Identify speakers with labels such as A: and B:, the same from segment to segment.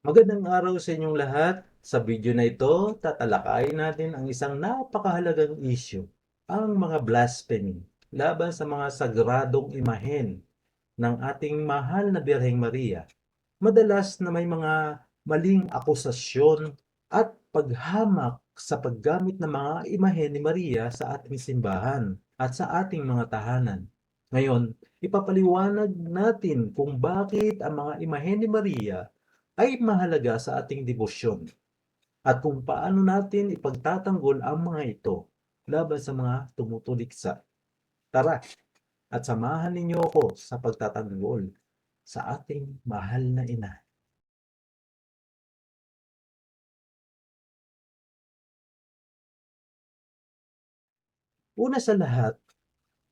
A: Magandang araw sa inyong lahat. Sa video na ito, tatalakayin natin ang isang napakahalagang issue, ang mga blasphemy laban sa mga sagradong imahen ng ating mahal na Birheng Maria. Madalas na may mga maling akusasyon at paghamak sa paggamit ng mga imahen ni Maria sa ating simbahan at sa ating mga tahanan. Ngayon, ipapaliwanag natin kung bakit ang mga imahen ni Maria ay mahalaga sa ating debosyon at kung paano natin ipagtatanggol ang mga ito laban sa mga tumutuliksa. Tara at samahan ninyo ako sa pagtatanggol sa ating mahal na ina. Una sa lahat,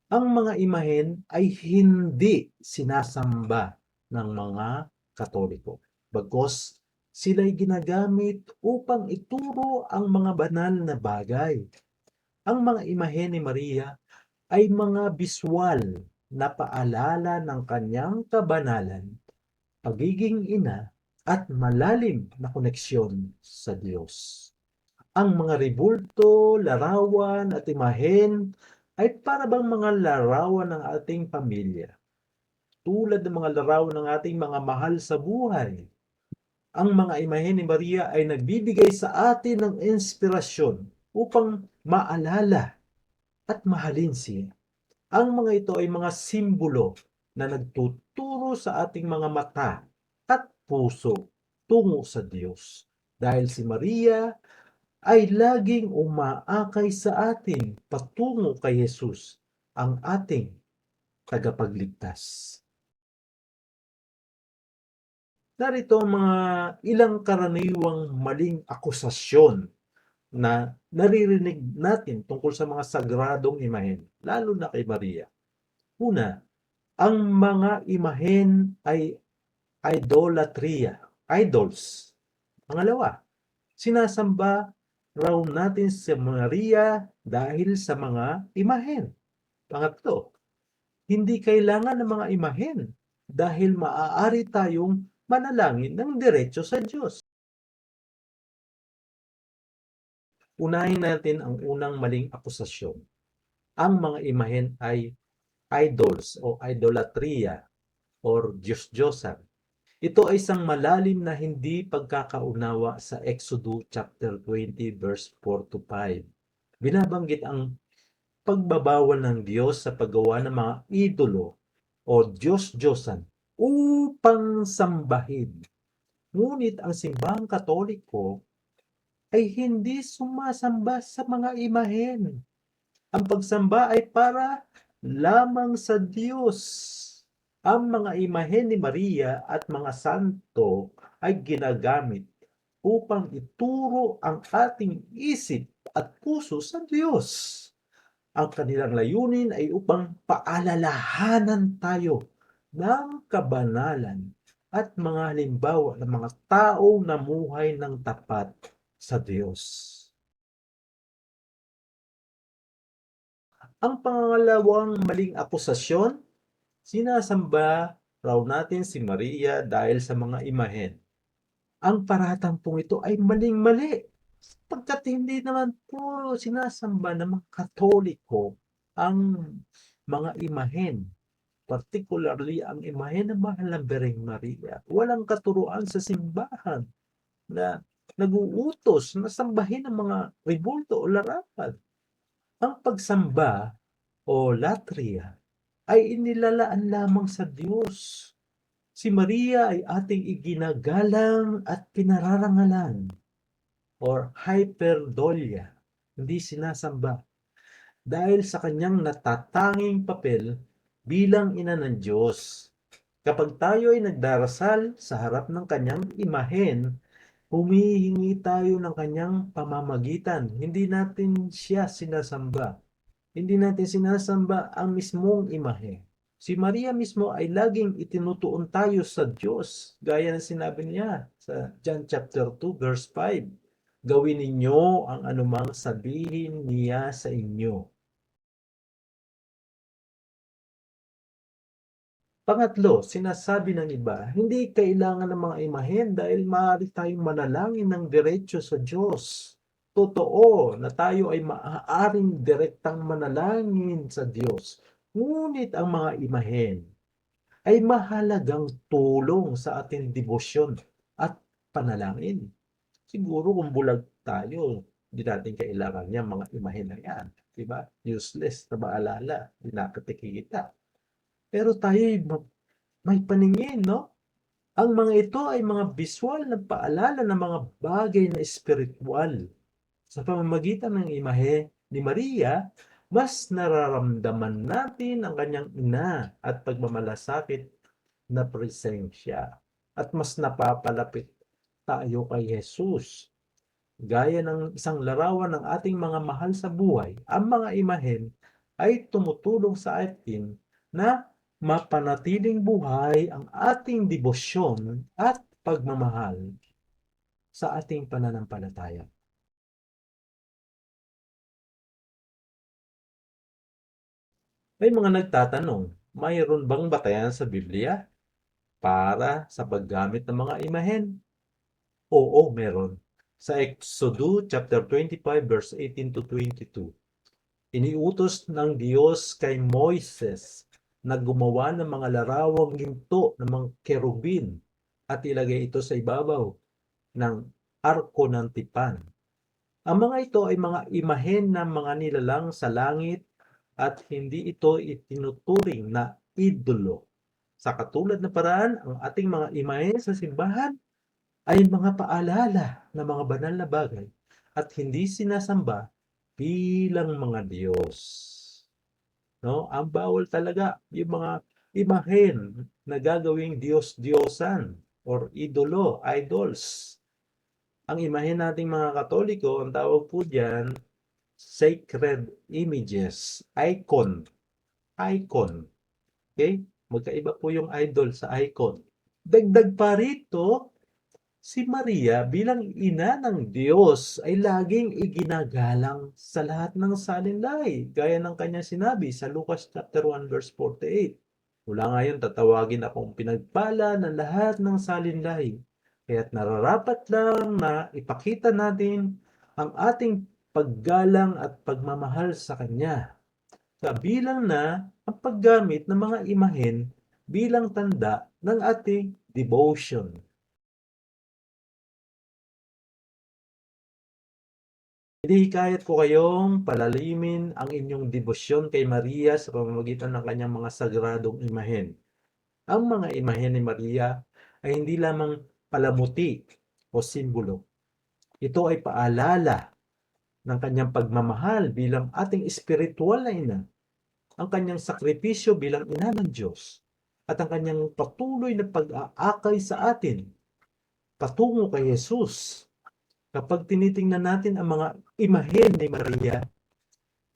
A: ang mga imahen ay hindi sinasamba ng mga Katoliko. Bagkos sila'y ginagamit upang ituro ang mga banal na bagay. Ang mga imahen ni Maria ay mga biswal na paalala ng kanyang kabanalan, pagiging ina at malalim na koneksyon sa Diyos. Ang mga ribulto, larawan at imahen ay para bang mga larawan ng ating pamilya. Tulad ng mga larawan ng ating mga mahal sa buhay. Ang mga imahen ni Maria ay nagbibigay sa atin ng inspirasyon upang maalala at mahalin siya. Ang mga ito ay mga simbolo na nagtuturo sa ating mga mata at puso tungo sa Diyos. Dahil si Maria ay laging umaakay sa atin patungo kay Jesus, ang ating tagapagligtas. Narito ang mga ilang karaniwang maling akusasyon na naririnig natin tungkol sa mga sagradong imahen, lalo na kay Maria. Una, ang mga imahen ay idolatria, idols. Pangalawa, sinasamba raw natin si Maria dahil sa mga imahen. Pangatlo, hindi kailangan ng mga imahen dahil maaari tayong manalangin ng diretso sa Diyos. Unahin natin ang unang maling akusasyon. Ang mga imahen ay idols o idolatria or Diyos-Diyosan. Ito ay isang malalim na hindi pagkakaunawa sa Exodus chapter 20 verse 4 to 5. Binabanggit ang pagbabawal ng Diyos sa paggawa ng mga idolo o Diyos-Diyosan upang sambahin. Ngunit ang simbahang katoliko ay hindi sumasamba sa mga imahen. Ang pagsamba ay para lamang sa Diyos. Ang mga imahen ni Maria at mga santo ay ginagamit upang ituro ang ating isip at puso sa Diyos. Ang kanilang layunin ay upang paalalahanan tayo ng kabanalan at mga halimbawa ng mga taong namuhay ng tapat sa Diyos. Ang pangalawang maling akusasyon, sinasamba raw natin si Maria dahil sa mga imahen. Ang paratang pong ito ay maling-mali. Pagkat hindi naman po sinasamba ng mga katoliko ang mga imahen. Particularly ang imahen ng mahal ng Bereng Maria. Walang katuruan sa simbahan na naguutos na sambahin ang mga ribulto o larawan. Ang pagsamba o latria ay inilalaan lamang sa Diyos. Si Maria ay ating iginagalang at pinararangalan or hyperdolia, hindi sinasamba. Dahil sa kanyang natatanging papel bilang ina ng Diyos. Kapag tayo ay nagdarasal sa harap ng kanyang imahen, humihingi tayo ng kanyang pamamagitan. Hindi natin siya sinasamba. Hindi natin sinasamba ang mismong imahe. Si Maria mismo ay laging itinutuon tayo sa Diyos. Gaya ng sinabi niya sa John chapter 2 verse 5. Gawin ninyo ang anumang sabihin niya sa inyo. Pangatlo, sinasabi ng iba, hindi kailangan ng mga imahen dahil maaari tayong manalangin ng diretso sa Diyos. Totoo na tayo ay maaaring direktang manalangin sa Diyos. Ngunit ang mga imahen ay mahalagang tulong sa ating debosyon at panalangin. Siguro kung bulag tayo, hindi natin kailangan yan, mga imahen na yan. Diba? Useless na maalala. Hindi nakikita. Pero tayo may paningin, no? Ang mga ito ay mga visual na paalala ng mga bagay na espiritual. Sa pamamagitan ng imahe ni Maria, mas nararamdaman natin ang kanyang ina at pagmamalasakit na presensya. At mas napapalapit tayo kay Jesus. Gaya ng isang larawan ng ating mga mahal sa buhay, ang mga imahen ay tumutulong sa atin na mapanatiling buhay ang ating debosyon at pagmamahal sa ating pananampalataya. May mga nagtatanong, mayroon bang batayan sa Biblia para sa paggamit ng mga imahen? Oo, meron. Sa Exodus chapter 25 verse 18 to 22, iniutos ng Diyos kay Moises na gumawa ng mga larawang ginto ng mga kerubin at ilagay ito sa ibabaw ng arko ng tipan. Ang mga ito ay mga imahen ng mga nilalang sa langit at hindi ito itinuturing na idolo. Sa katulad na paraan, ang ating mga imahen sa simbahan ay mga paalala ng mga banal na bagay at hindi sinasamba bilang mga Diyos. No? Ang bawal talaga yung mga imahen na gagawing Diyos-Diyosan or idolo, idols. Ang imahen nating mga Katoliko, ang tawag po diyan sacred images, icon. Icon. Okay? Magkaiba po yung idol sa icon. Dagdag pa rito, si Maria bilang ina ng Diyos ay laging iginagalang sa lahat ng salinlay, gaya ng kanyang sinabi sa Lucas chapter 1 verse 48. Mula ngayon tatawagin akong pinagpala ng lahat ng salinlay. Kaya't nararapat lang na ipakita natin ang ating paggalang at pagmamahal sa Kanya. Kabilang na ang paggamit ng mga imahen bilang tanda ng ating devotion. Hinihikayat ko kayong palalimin ang inyong debosyon kay Maria sa pamamagitan ng kanyang mga sagradong imahen. Ang mga imahen ni Maria ay hindi lamang palamuti o simbolo. Ito ay paalala ng kanyang pagmamahal bilang ating espiritual na ina, ang kanyang sakripisyo bilang ina ng Diyos, at ang kanyang patuloy na pag-aakay sa atin patungo kay Jesus Kapag tinitingnan natin ang mga imahen ni Maria,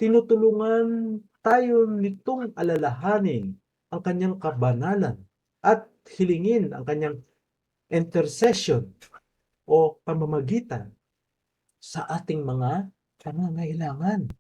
A: tinutulungan tayo nitong alalahanin ang kanyang kabanalan at hilingin ang kanyang intercession o pamamagitan sa ating mga pangangailangan.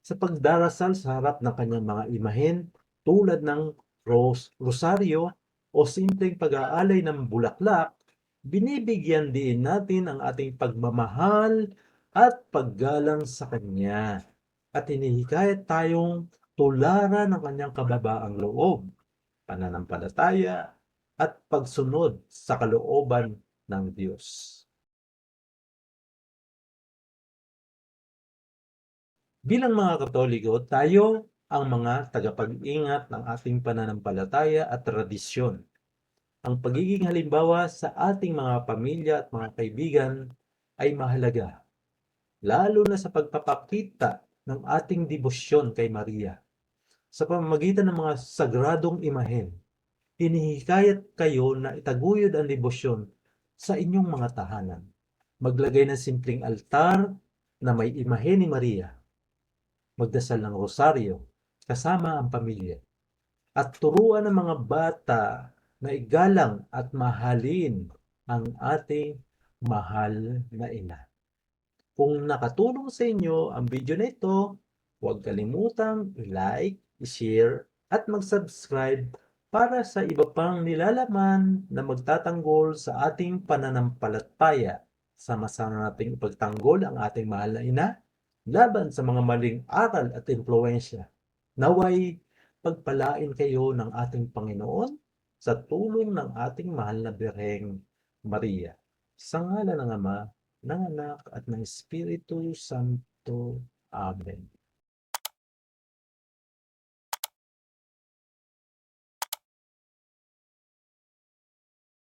A: Sa pagdarasal sa harap ng kanyang mga imahen tulad ng ros rosaryo o simpleng pag-aalay ng bulaklak, binibigyan din natin ang ating pagmamahal at paggalang sa Kanya. At hinihikayat tayong tularan ng Kanyang kababaang loob, pananampalataya, at pagsunod sa kalooban ng Diyos. Bilang mga Katoliko, tayo ang mga tagapag-ingat ng ating pananampalataya at tradisyon ang pagiging halimbawa sa ating mga pamilya at mga kaibigan ay mahalaga, lalo na sa pagpapakita ng ating debosyon kay Maria. Sa pamamagitan ng mga sagradong imahen, hinihikayat kayo na itaguyod ang debosyon sa inyong mga tahanan. Maglagay ng simpleng altar na may imahen ni Maria. Magdasal ng rosaryo kasama ang pamilya. At turuan ng mga bata na igalang at mahalin ang ating mahal na ina. Kung nakatulong sa inyo ang video na ito, huwag kalimutang i-like, i-share, at mag-subscribe para sa iba pang nilalaman na magtatanggol sa ating pananampalataya. Sama-sama nating ipagtanggol ang ating mahal na ina laban sa mga maling aral at impluensya. Naway pagpalain kayo ng ating Panginoon sa tulong ng ating mahal na Birheng Maria. Sa ngala ng Ama, ng Anak at ng Espiritu Santo. Amen.